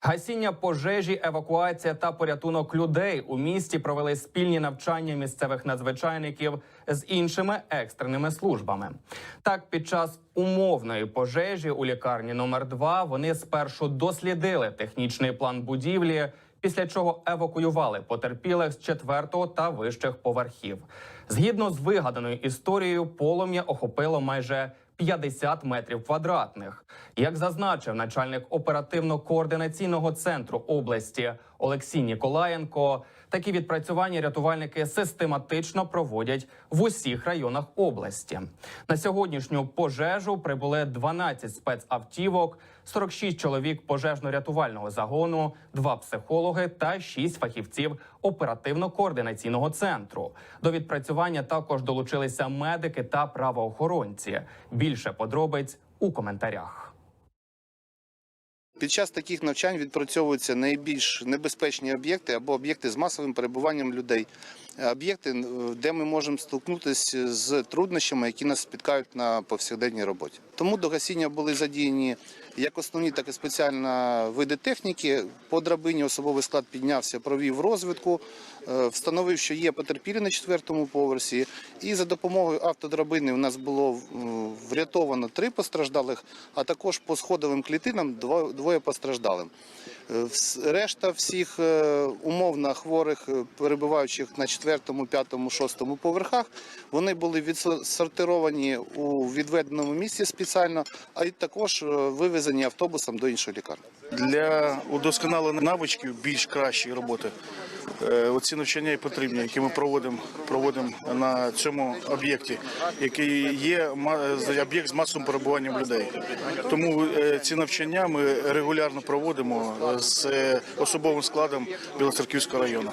Гасіння пожежі, евакуація та порятунок людей у місті провели спільні навчання місцевих надзвичайників з іншими екстреними службами. Так, під час умовної пожежі у лікарні номер 2 вони спершу дослідили технічний план будівлі, після чого евакуювали потерпілих з четвертого та вищих поверхів. Згідно з вигаданою історією, полум'я охопило майже 50 метрів квадратних. Як зазначив начальник оперативно-координаційного центру області Олексій Ніколаєнко, такі відпрацювання рятувальники систематично проводять в усіх районах області. На сьогоднішню пожежу прибули 12 спецавтівок, 46 чоловік пожежно-рятувального загону, 2 психологи та 6 фахівців оперативно-координаційного центру. До відпрацювання також долучилися медики та правоохоронці. Більше подробиць у коментарях. Під час таких навчань відпрацьовуються найбільш небезпечні об'єкти або об'єкти з масовим перебуванням людей, Е, об'єкти, е, де ми можемо столкнутися з труднощами, які нас спіткають на повсякденній роботі. Тому до гасіння були задіяні як основні, так і спеціальні види техніки. По драбині особовий склад піднявся, провів розвідку, е, встановив, що є потерпілі на четвертому поверсі. І за допомогою автодрабини у нас було врятовано три постраждалих, а також по сходовим клітинам двоє постраждалим. Е, Решта всіх е, умовно хворих, перебуваючих на четвертому, п'ятому, шостому поверхах, вони були відсортировані у відведеному місці спеціально, а й також е, вивезені автобусом до іншої лікарні. Для удосконалення навичків більш кращої роботи. е, Оці навчання і потрібні, які ми проводимо, проводимо на цьому об'єкті, який є об'єкт з масовим перебуванням людей. Тому е, ці навчання ми регулярно проводимо е, з особовим складом Білоцерківського району.